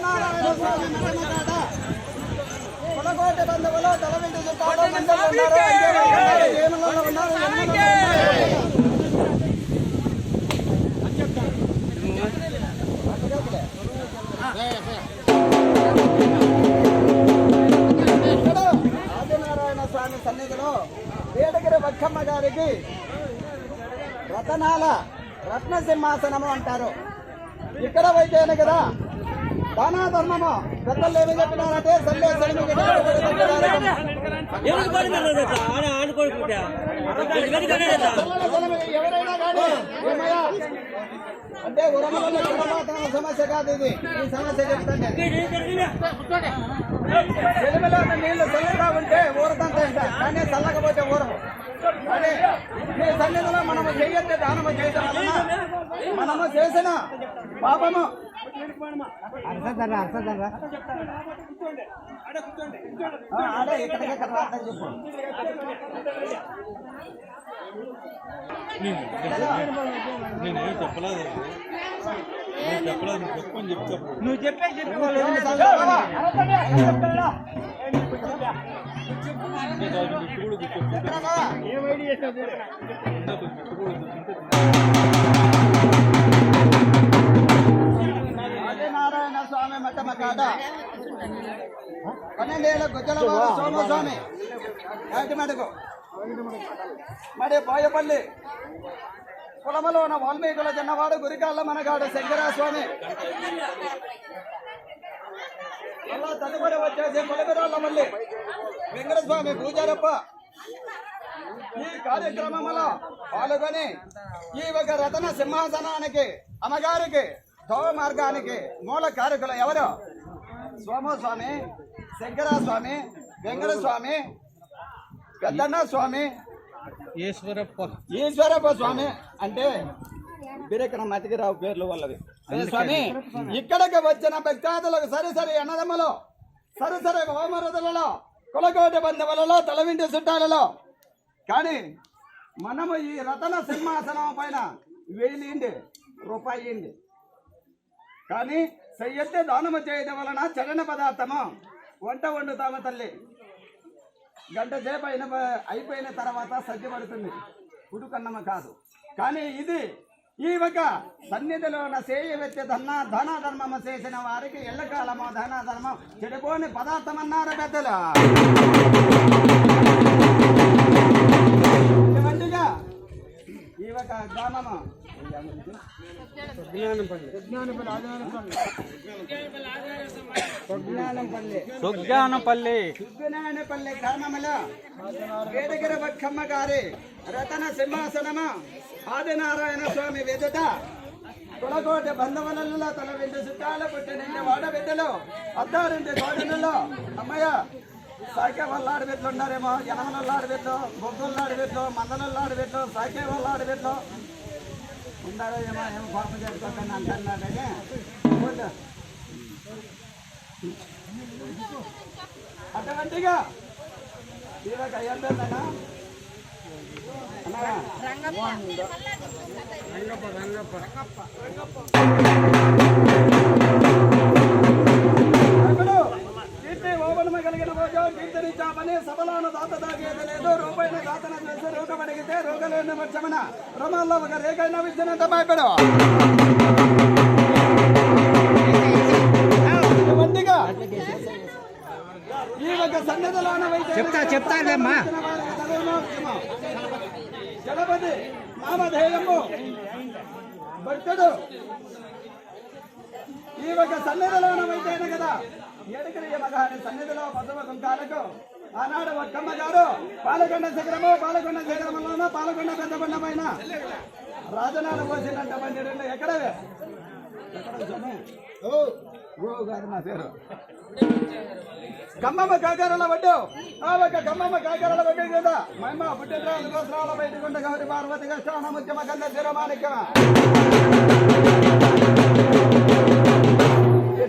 సత్యనారాయణ స్వామి తలవింటి చుట్టాలు ఉన్నారు ఉన్నారు ఆదినారాయణ స్వామి సన్నిధిలో వేటగిరి బక్కమ్మ గారికి రతనాల రత్న సింహాసనము అంటారు. ఇక్కడ వైద్యాన్ని కదా దానా ధర్మము? పెద్దలు ఏమి చెప్పినారంటే సల్లే సలిమి ఎవరైనా కానీ ఏమయ్యా? అంటే సమస్య కాదు ఇది. ఈ సమస్య చెప్తాను చెలిమిలో నీళ్ళు చల్లగా ఉంటే ఊరదంతా కానీ చల్లకపోతే ఊరము. ఈ సన్నిధిలో మనము చెయ్యొద్దు దానము వలన మనము చేసిన పాపము. ఆ, ఆడే ఇక్కడికే కదా అర్థం చెప్పు. నేనేం చెప్పలేదు. నేను చెప్పలేదు నువ్వు చెప్పని చెప్తాను నువ్వు చెప్పే చెప్పుకోవాలి ఏమి ఆదినారాయణ స్వామి మఠమ కాడ పన్నెండేళ్ళ గుజ్జలవాడ సోమస్వామి. నాటి మడుగు. మరి పోయపల్లి కులమలో ఉన్న వాల్మీకుల చిన్నవాడు గురికాళ్ళ మనగాడు శంకరాస్వామి. అలా తదుపరి వచ్చేసి కొలబిరాళ్ళ మళ్ళీ వెంకటస్వామి పూజారప్ప. ఈ కార్యక్రమంలో పాల్గొని ఈ ఒక రతన సింహాసనానికి అమ్మగారికి దోవ మార్గానికి మూల కారకులు ఎవరు? సోమస్వామి శంకర స్వామి వెంకట స్వామి పెద్దన్న స్వామి ఈశ్వరప్ప. ఈశ్వరప్ప స్వామి అంటే బిరకన మతికిరావు పేర్లు వాళ్ళవి స్వామి ఇక్కడికి వచ్చిన భక్తాదులకు సరిసరి అన్నదమ్మలో సరిసరి హోమరథులలో కులకోటి బంధువులలో తలవింటి చుట్టాలలో కానీ మనము ఈ రతన సింహాసనం పైన వేలిండి రూపాయిండి. కానీ సయ్యత్తే దానము చేయడం వలన చరణ పదార్థము వంట వండుతాము తల్లి. గంట సేపు అయిన అయిపోయిన తర్వాత సజ్జపడుతుంది పడుతుంది. కాదు. కానీ ఇది ఈ ఒక సన్నిధిలో సేయవెత్తి వ్యక్తి ధన ధన ధర్మము చేసిన వారికి ఎల్లకాలము ధన ధర్మం చెడిపోని పదార్థం అన్నారు పెద్దలు. ఈ ఒక గ్రామము. సుజ్ఞానపల్లి సుజ్ఞానపల్లి సుబ్బినాయనపల్లి గ్రామములో బక్కమ్మ గారి రతన సింహాసనము ఆదినారాయణ స్వామి వెదుట కులకోటి బంధువులలో తల రెండు చుట్టాల పుట్టిన వాడ బిడ్డలు అద్దారింటి గోడలలో అమ్మయ్య సాకే వాళ్ళ ఆడబిడ్డలు ఉన్నారేమో యనమల ఆడబిడ్డలు బొగ్గుల ఆడబిడ్డలు మందల ఆడబిడ్డలు సాకే వాళ్ళ ఆడబిడ్డలు ఉన్నారో ఏమో ఏమో పాపం చేసుకోకండి అంటున్నాడని పోతే. అటువంటిగా ఇవాళ అయ్యందన్నా కీర్తి ఓవనమ కలిగిన రోజు కీర్తనిచ్చామని సభలోను దాత తాగేది లేదు రూపాయిన దాతన చేసి రోగమడిగితే రోగలేని వచ్చమన రమాల్లో ఒక విద్యనంత ఈ ఒక సన్నిధిలోన వైద్య చెప్తా చెప్తాలేమ్మా జలపతి నామధేయము. భక్తుడు ఈ ఒక సన్నిధిలోన వైద్యన కదా. ఏడుకరియ మగాని సన్నిధిలో పదవ కుంకాలకు ఆనాడు ఒక్కమ్మ గారు పాలకొండ శిఖరము పాలకొండ శిఖరములోన పాలకొండ పెద్దకొండ పైన రాజనాలు పోసినట్టు బండి ఎక్కడవే గారు నా పేరు. కమ్మమ్మ కాకారాల వడ్డు. ఆ ఒక కమ్మమ్మ కాకారాల వడ్డు కదా మహిమ పుట్టిన అందుకోసరాల బయట గౌరి పార్వతి కష్టాన ముఖ్యమ కన్న శిరమాణిక్యమ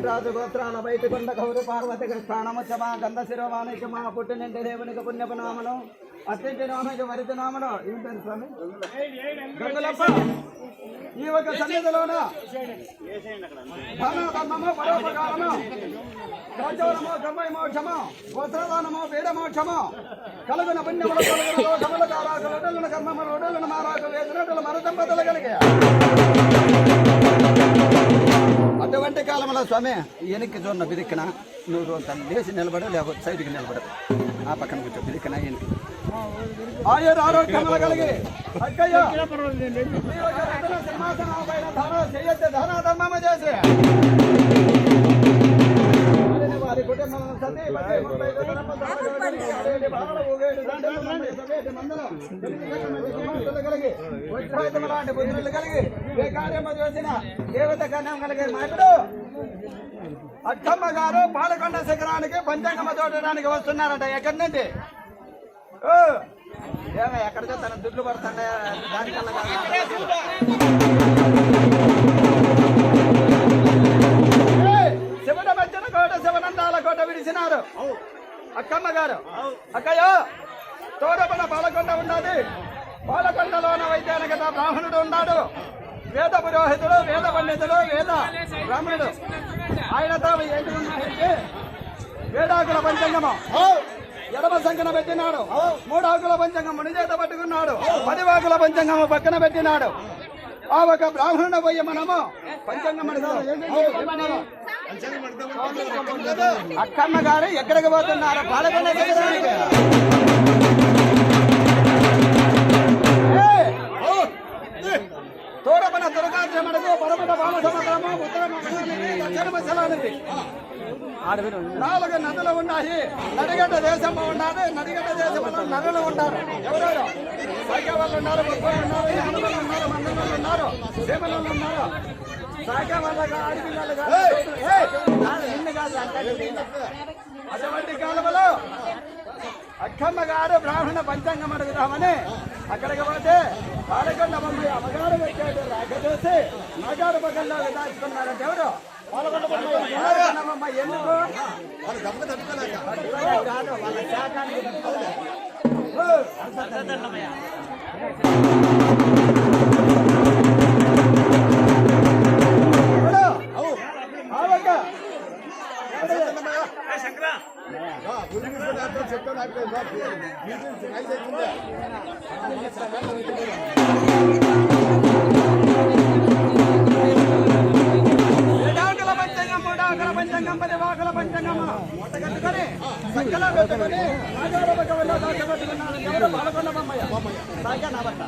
వెంకటరాజు గోత్రాల బయట కొండ కౌరు పార్వతి కృష్ణానముచ్చమా గంధ శిరోమానికమా పుట్టినింటి దేవునికి పుణ్యపు నామను అత్యంటి నామకి వరిత నామను. ఏం స్వామి? గంగులప్ప. ఈ ఒక సన్నిధిలోన ధనధర్మము పరోపకారము రాజ్యవరము గమ్మై వస్త్రదానము వేద కలుగున పుణ్యములు కలుగున దోషములు కారాకు ఒడలున కర్మములు ఒడలున మారాకు వేసినట్లు మన కలిగాయి కలిగే కాలంలో స్వామి వెనక్కి చూడ బిదిక్కన. నువ్వు తను. లేచి నిలబడు లేకపోతే సైడ్కి నిలబడు. ఆ పక్కన కూర్చో బిదిక్కన వెనక్కి ఆయుర ఆరోగ్యములు లాంటి బుద్ధులు కలిగి ఏ కార్యము చేసిన దేవత కన్యం కలిగే మాటడు అక్కమ్మ గారు పాలకొండ శిఖరానికి పంచాంగమ చూడడానికి వస్తున్నారట ఎక్కడి నుండి ఓ, ఏమే ఎక్కడ చూస్తాను దుడ్లు పడుతుండే దానికల్లా గారు. అక్కమ్మ గారు. అక్కయ్య తోడపడ పాలకొండ ఉన్నది. పాలకొండలోన వైద్యానికి బ్రాహ్మణుడు ఉన్నాడు. వేద పురోహితుడు వేద పండితుడు వేద బ్రాహ్మణుడు. ఆయనతో ఏంటి ఉన్నాయంటే వేడాకుల పంచాంగము. ఎడమ సంఖ్యన పెట్టినాడు. మూడాకుల పంచంగం మునిచేత పట్టుకున్నాడు. పదివాకుల పంచంగము పక్కన పెట్టినాడు. ఆ ఒక బ్రాహ్మణుడు పోయి మనము పంచంగం అక్కమ్మ గారు ఎక్కడికి పోతున్నారు? పాలకొండ తోడపన ఏయ్! పరమట బాల సమగ్రము ఉత్తరమ నాలుగు నదులు ఉన్నాయి. నడిగడ్డ దేశంలో ఉన్నది నడిగడ్డ దేశంలో నదులు ఉన్నారు ఎవరెవరు? సాగే వాళ్ళు ఉన్నారు ముప్పై ఉన్నారు యాభై ఉన్నారు మంది ఉన్నారు సేమలు ఉన్నారు. అటువంటి కాలంలో అక్కమ్మ గారు బ్రాహ్మణ పంచాంగం అడుగుదామని అక్కడికి పోతే పాలకొండ మమ్మీ అమ్మగారు వచ్చాడు రాక చూసి మగారు పక్కల్లో దాచుకున్నారంటే ఎవరు? పాలకొండమ్మ ఎందుకు కాదు, వాళ్ళ శాఖానికి ఎవరు పాలకొండ బొమ్మయ్య సాగా నా బట్ట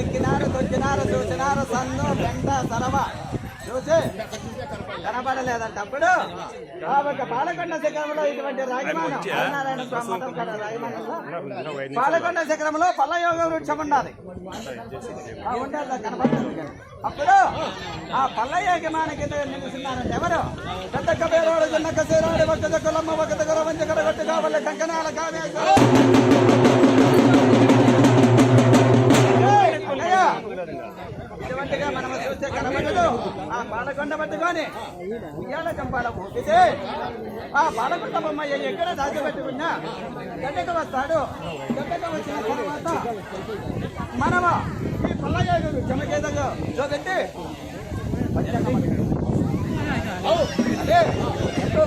ఎక్కినారు తొక్కినారు చూసినారు సన్ను పెంట సరవ. చూసి? కనబడలేదంట అప్పుడు? పాలకొండ శిఖరంలో ఇటువంటి రాజమానం నారాయణ స్వామి మఠం పాలకొండ శిఖరంలో పల్లయోగ వృక్షం కనబడుతుంది కదా. అప్పుడు ఆ పల్లయ్యకి కింద నిలుస్తున్నారంటే ఎవరు? పెద్ద కబేరోడు చిన్న కసేరాడు ఒక దగ్గరమ్మ ఒక దగ్గర కావాలి కంకణాల కావేశ్వరం ఇటువంటిగా మనం చూస్తే కనబడదు. ఆ పాలకొండ పట్టుకొని ఉయ్యాల చంపాల పోతే ఆ పాలకొండ బొమ్మ ఎక్కడ దాచిపెట్టుకున్నా గడ్డకు వస్తాడు. గడ్డకు వచ్చిన తర్వాత మనము ఈ పల్లయ్య చెమకేదంగా చూపెట్టి అదే ఎంతో